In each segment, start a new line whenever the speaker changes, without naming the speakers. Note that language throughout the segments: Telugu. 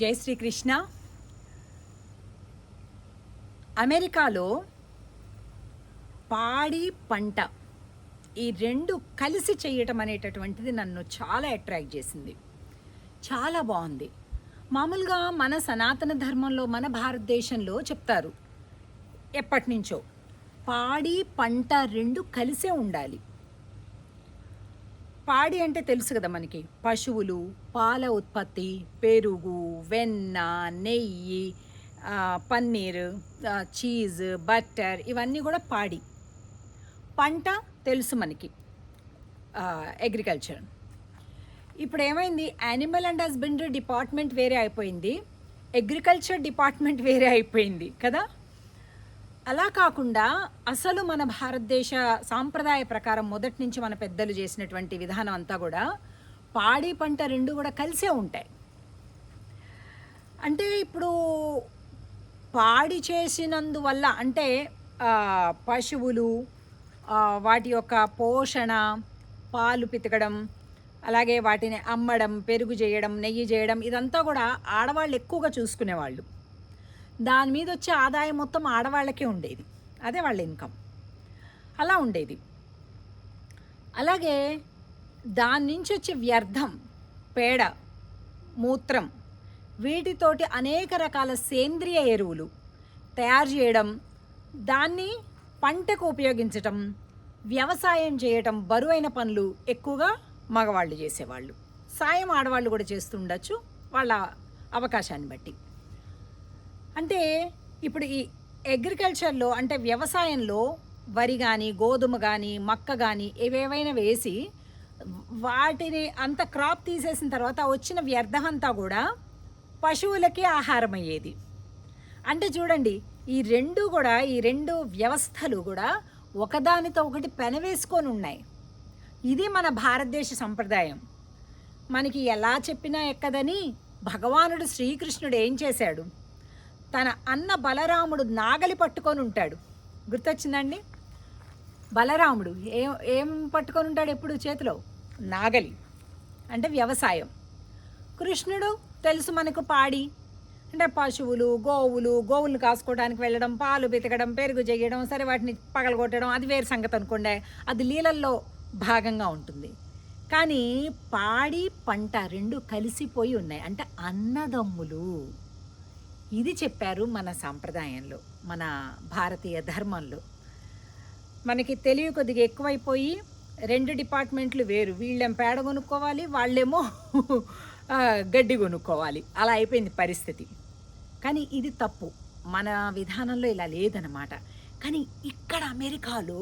జై శ్రీకృష్ణ. అమెరికాలో పాడి పంట ఈ రెండు కలిసి చేయటం అనేటటువంటిది నన్ను చాలా అట్రాక్ట్ చేసింది. చాలా బాగుంది. మామూలుగా మన సనాతన ధర్మంలో మన భారతదేశంలో చెప్తారు ఎప్పటి నుంచో పాడి పంట రెండు కలిసే ఉండాలి. పాడి అంటే తెలుసు కదా మనకి పశువులు పాల ఉత్పత్తి పెరుగు వెన్న నెయ్యి పన్నీరు చీజ్ బట్టర్ ఇవన్నీ కూడా పాడి. పంట తెలుసు మనకి అగ్రికల్చర్ ఇప్పుడు ఏమైంది యానిమల్ అండ్ హస్బెండరీ డిపార్ట్మెంట్ వేరే అయిపోయింది. అగ్రికల్చర్ డిపార్ట్మెంట్ వేరే అయిపోయింది కదా? అలా కాకుండా అసలు మన భారతదేశ సాంప్రదాయ ప్రకారం మొదటి నుంచి మన పెద్దలు చేసినటువంటి విధానం అంతా కూడా పాడి పంట రెండు కూడా కలిసే ఉంటాయి. అంటే ఇప్పుడు పాడి చేసినందువల్ల అంటే పశువులు వాటి యొక్క పోషణ పాలు పితకడం అలాగే వాటిని అమ్మడం పెరుగు చేయడం నెయ్యి చేయడం ఇదంతా కూడా ఆడవాళ్ళు ఎక్కువగా చూసుకునేవాళ్ళు. దాని మీద వచ్చే ఆదాయం మొత్తం ఆడవాళ్ళకే ఉండేది. అదే వాళ్ళ ఇన్కమ్. అలా ఉండేది. అలాగే దాని నుంచి వచ్చే వ్యర్థం పేడ మూత్రం వీటితోటి అనేక రకాల సేంద్రియ ఎరువులు తయారు చేయడం దాన్ని పంటకు ఉపయోగించటం వ్యవసాయం చేయటం బరువైన పనులు ఎక్కువగా మగవాళ్ళు చేసేవాళ్ళు. సాయం ఆడవాళ్ళు కూడా చేస్తుండొచ్చు వాళ్ళ అవకాశాన్ని బట్టి. అంటే ఇప్పుడు ఈ అగ్రికల్చర్లో అంటే వ్యవసాయంలో వరి కానీ గోధుమ కానీ మక్క కానీ ఏవేవైనా వేసి వాటిని అంత క్రాప్ తీసేసిన తర్వాత వచ్చిన వ్యర్థం అంతా కూడా పశువులకి ఆహారం అయ్యేది అంటే చూడండి ఈ రెండు కూడా ఈ రెండు వ్యవస్థలు కూడా ఒకదానితో ఒకటి పెనవేసుకొని ఉన్నాయి. ఇది మన భారతదేశ సంప్రదాయం. మనకి ఎలా చెప్పినా ఎక్కదని భగవానుడు శ్రీకృష్ణుడు ఏం చేశాడు? తన అన్న బలరాముడు నాగలి పట్టుకొని ఉంటాడు. గుర్తొచ్చిందండి బలరాముడు ఏం ఏం పట్టుకొని ఉంటాడు ఎప్పుడు చేతిలో? నాగలి. అంటే వ్యవసాయం. కృష్ణుడు తెలుసు మనకు పాడి. అంటే పశువులు గోవులు గోవులను కాసుకోవడానికి వెళ్ళడం పాలు పితకడం పెరుగు చేయడం సరే వాటిని పగలగొట్టడం అది వేరు సంగతి అనుకోండి. అది లీలల్లో భాగంగా ఉంటుంది. కానీ పాడి పంట రెండు కలిసిపోయి ఉన్నాయి. అంటే అన్నదమ్ములు. ఇది చెప్పారు మన సాంప్రదాయంలో మన భారతీయ ధర్మంలో. మనకి తెలివి కొద్దిగా ఎక్కువైపోయి రెండు డిపార్ట్మెంట్లు వేరు. వీళ్ళేం పేడ కొనుక్కోవాలి వాళ్ళేమో గడ్డి కొనుక్కోవాలి. అలా అయిపోయింది పరిస్థితి. కానీ ఇది తప్పు. మన విధానంలో ఇలా లేదనమాట కానీ ఇక్కడ అమెరికాలో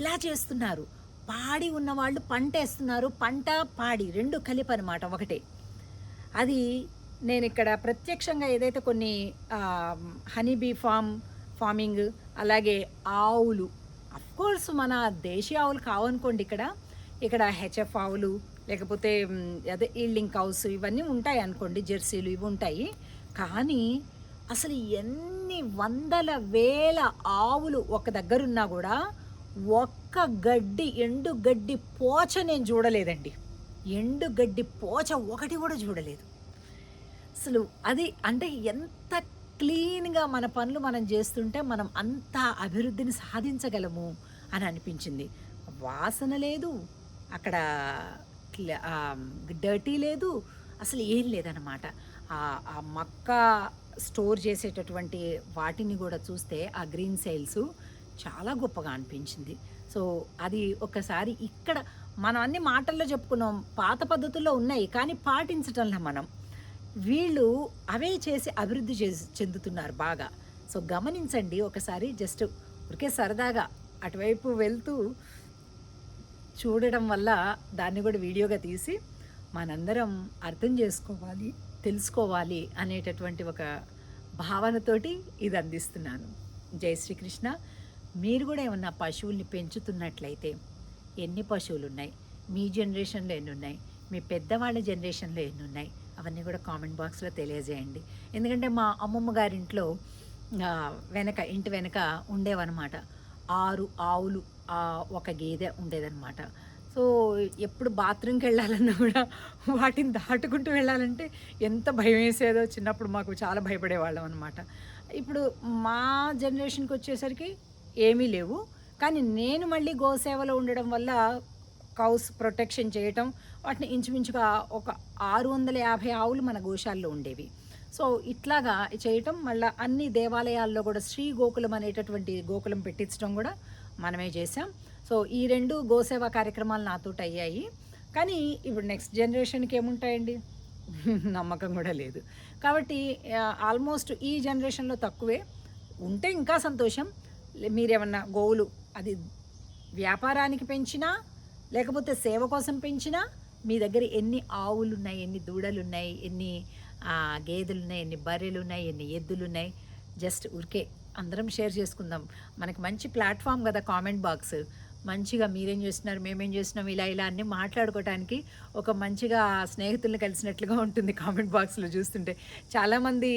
ఇలా చేస్తున్నారు. పాడి ఉన్నవాళ్ళు పంట వేస్తున్నారు పంట పాడి రెండు కలిపి అనమాట ఒకటే. అది నేను ఇక్కడ ప్రత్యక్షంగా ఏదైతే కొన్ని హనీ బీ ఫామ్ ఫార్మింగ్ అలాగే ఆవులు కోర్స్ మన దేశీయ ఆవులు కావనుకోండి ఇక్కడ. ఇక్కడ హెచ్ఎఫ్ ఆవులు లేకపోతే అదే ఈల్డింగ్ కౌస్ ఇవన్నీ ఉంటాయి అనుకోండి జెర్సీలు ఇవి ఉంటాయి. కానీ అసలు ఎన్ని వందల వేల ఆవులు ఒక దగ్గర ఉన్నా కూడా ఒక్క గడ్డి ఎండు గడ్డి పోచ నేను చూడలేదండి. ఎండు గడ్డి పోచ ఒకటి కూడా చూడలేదు. అసలు అది అంటే ఎంత క్లీన్గా మన పనులు మనం చేస్తుంటే మనం అంత అభివృద్ధిని సాధించగలము అని అనిపించింది. వాసన లేదు అక్కడ డర్టీ లేదు అసలు ఏం లేదనమాట ఆ- మక్క స్టోర్ చేసేటటువంటి వాటిని కూడా చూస్తే ఆ గ్రీన్ సెయిల్స్ చాలా గొప్పగా అనిపించింది. సో అది ఒకసారి ఇక్కడ మనం అన్ని మాటల్లో చెప్పుకున్నాం పాత పద్ధతుల్లో ఉన్నాయి కానీ పాటించటంలో మనం. వీళ్ళు అవే చేసి అభివృద్ధి చేసి చెందుతున్నారు బాగా. సో గమనించండి ఒకసారి జస్ట్ ఊరికే సరదాగా అటువైపు వెళ్తూ చూడడం వల్ల దాన్ని కూడా వీడియోగా తీసి మనందరం అర్థం చేసుకోవాలి తెలుసుకోవాలి అనేటటువంటి ఒక భావనతోటి ఇది అందిస్తున్నాను. జై శ్రీకృష్ణ. మీరు కూడా ఏమన్నా పశువుల్ని పెంచుతున్నట్లయితే ఎన్ని పశువులు ఉన్నాయి మీ జనరేషన్లో ఎన్ని ఉన్నాయి మీ పెద్దవాళ్ళ జనరేషన్లో ఎన్ని ఉన్నాయి అవన్నీ కూడా కామెంట్ బాక్స్లో తెలియజేయండి. ఎందుకంటే మా అమ్మమ్మ గారింట్లో వెనక ఇంటి వెనక ఉండేవన్నమాట. ఆరు ఆవులు ఆ, ఒక గేదె ఉండేదన్నమాట. సో ఎప్పుడు బాత్రూమ్కి వెళ్ళాలన్నా కూడా వాటిని దాటుకుంటూ వెళ్ళాలంటే ఎంత భయం వేసేదో చిన్నప్పుడు మాకు చాలా భయపడేవాళ్ళం అనమాట ఇప్పుడు మా జనరేషన్కి వచ్చేసరికి ఏమీ లేవు. కానీ నేను మళ్ళీ గోసేవలో ఉండడం వల్ల కౌస్ ప్రొటెక్షన్ చేయటం వాటిని ఇంచుమించుగా ఒక ఆరు వందల యాభై ఆవులు మన గోశాల్లో ఉండేవి. సో ఇట్లాగా చేయటం మళ్ళీ అన్ని దేవాలయాల్లో కూడా శ్రీ గోకులం అనేటటువంటి గోకులం పెట్టించడం కూడా మనమే చేసాం సో ఈ రెండు గోసేవా కార్యక్రమాలు నాతోటి అయ్యాయి. కానీ ఇప్పుడు నెక్స్ట్ జనరేషన్కి ఏముంటాయండి? నమ్మకం కూడా లేదు. కాబట్టి ఆల్మోస్ట్ ఈ జనరేషన్లో తక్కువే. ఉంటే ఇంకా సంతోషం. మీరేమన్నా గోవులు అది వ్యాపారానికి పెంచినా లేకపోతే సేవ కోసం పెంచినా మీ దగ్గర ఎన్ని ఆవులు ఉన్నాయి ఎన్ని దూడలు ఉన్నాయి ఎన్ని గేదెలు ఉన్నాయి ఎన్ని బర్రెలు ఉన్నాయి ఎన్ని ఎద్దులు ఉన్నాయి జస్ట్ ఊరికే అందరం షేర్ చేసుకుందాం. మనకి మంచి ప్లాట్ఫామ్ కదా కామెంట్ బాక్స్. మంచిగా మీరేం చేస్తున్నారు మేమేం చేస్తున్నాం ఇలా ఇలా అన్నీ మాట్లాడుకోవడానికి ఒక మంచిగా స్నేహితుల్ని కలిసినట్లుగా ఉంటుంది కామెంట్ బాక్స్లో చూస్తుంటే. చాలామంది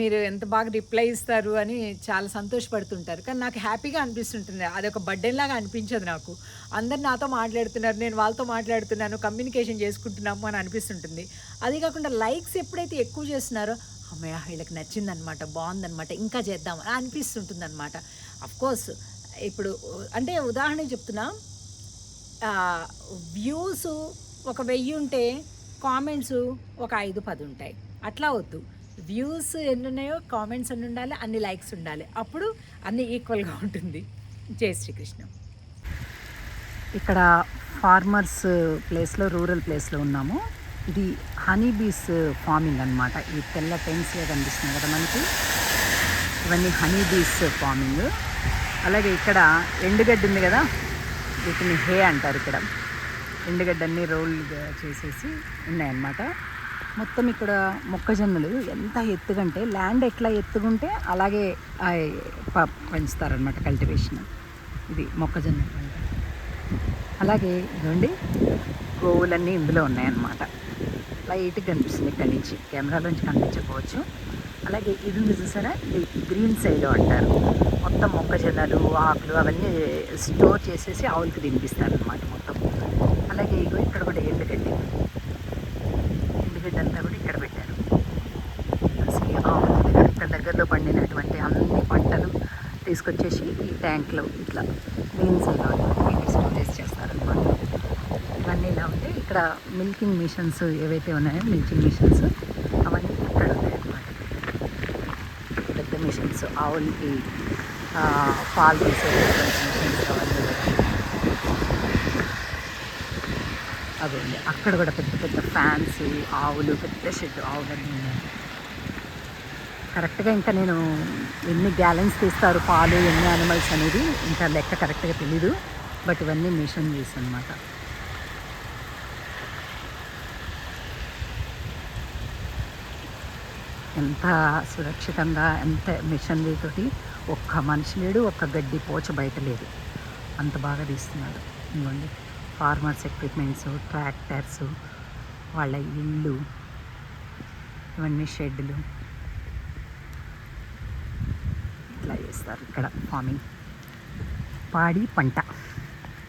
మీరు ఎంత బాగా రిప్లై ఇస్తారు అని చాలా సంతోషపడుతుంటారు. కానీ నాకు హ్యాపీగా అనిపిస్తుంటుంది. అది ఒక బర్త్డే లాగా అనిపించదు నాకు. అందరు నాతో మాట్లాడుతున్నారు నేను వాళ్ళతో మాట్లాడుతున్నాను కమ్యూనికేషన్ చేసుకుంటున్నాము అని అనిపిస్తుంటుంది. అది కాకుండా లైక్స్ ఎప్పుడైతే ఎక్కువ చేస్తున్నారో అమ్మయ్య వీళ్ళకి నచ్చిందనమాట బాగుందనమాట ఇంకా చేద్దాం అని అనిపిస్తుంటుంది అనమాట కోర్స్ ఇప్పుడు అంటే ఉదాహరణ చెప్తున్నా వ్యూస్ ఒక వెయ్యి ఉంటే కామెంట్స్ ఒక ఐదు పది ఉంటాయి. అట్లా వద్దు. వ్యూస్ ఎన్ని ఉన్నాయో కామెంట్స్ ఎన్ని ఉండాలి అన్ని లైక్స్ ఉండాలి. అప్పుడు అన్ని ఈక్వల్గా ఉంటుంది. జై శ్రీకృష్ణ. ఇక్కడ ఫార్మర్స్ ప్లేస్లో రూరల్ ప్లేస్లో ఉన్నాము. ఇది హనీ బీస్ ఫార్మింగ్ అనమాట ఈ తెల్ల టెన్స్గా కనిపిస్తుంది కదా మనకి? ఇవన్నీ హనీ బీస్ ఫార్మింగ్. అలాగే ఇక్కడ ఎండుగడ్డి ఉంది కదా వీటిని హే అంటారు ఇక్కడ. ఎండుగడ్డ అన్ని రోల్ చేసేసి ఉన్నాయన్నమాట. మొత్తం ఇక్కడ మొక్కజొన్నలు ఎంత ఎత్తుగంటే ల్యాండ్ ఎట్లా ఎత్తుకుంటే అలాగే ప- పెంచుతారనమాట కల్టివేషన్. ఇది మొక్కజొన్న పంట అలాగే ఇదండి గోవులన్నీ ఇందులో ఉన్నాయన్నమాట. లైట్గా కనిపిస్తుంది ఇక్కడి నుంచి. కెమెరాలోంచి కనిపించకపోవచ్చు. అలాగే ఇది చూసారా? ఇది గ్రీన్ సైడ్ అంటారు. మొత్తం మొక్కజొన్నలు ఆకులు అవన్నీ స్టోర్ చేసేసి ఆవులకి తినిపిస్తారు అనమాట మొత్తం. అలాగే ఇగో ఇక్కడ కూడా ఎండుగడ్డి ఎండుగడ్డి అంతా కూడా ఇక్కడ పెట్టారు. అసలు ఆవుల దగ్గర ఇక్కడ దగ్గరలో పండినటువంటి అన్ని పంటలు తీసుకొచ్చేసి ఈ ట్యాంక్లో ఇట్లా గ్రీన్ సైడ్ వీటి స్టోరేజ్ చేస్తారనమాట ఇవన్నీ ఇలా ఉంటే ఇక్కడ మిల్కింగ్ మిషన్స్ ఏవైతే ఉన్నాయో మిల్కింగ్ మిషన్స్ అవన్నీ ఇక్కడ ఉన్నాయన్నమాట పెద్ద మిషన్స్ ఆవులకి పాలు తీసేటటువంటి మిషన్స్ అవన్నీ అవి అక్కడ కూడా పెద్ద పెద్ద ఫ్యాన్స్ ఆవులు పెద్ద షెడ్ ఆవులన్నీ ఉన్నాయి. కరెక్ట్గా ఇంకా నేను ఎన్ని గ్యాలెన్స్ తీస్తారు పాలు ఎన్ని యానిమల్స్ అనేది ఇంకా లెక్క కరెక్ట్గా తెలీదు. బట్ ఇవన్నీ మిషన్ చేసి అనమాట ఎంత సురక్షితంగా ఎంత మిషనరీ ఒక్క మనిషి లేడు ఒక్క గడ్డి పోచ బయట లేదు. అంత బాగా తీస్తున్నారు ఇవ్వండి ఫార్మర్స్ ఎక్విప్మెంట్స్ ట్రాక్టర్స్ వాళ్ళ ఇళ్ళు ఇవన్నీ షెడ్లు. ఇట్లా చేస్తారు ఇక్కడ ఫార్మింగ్. పాడి పంట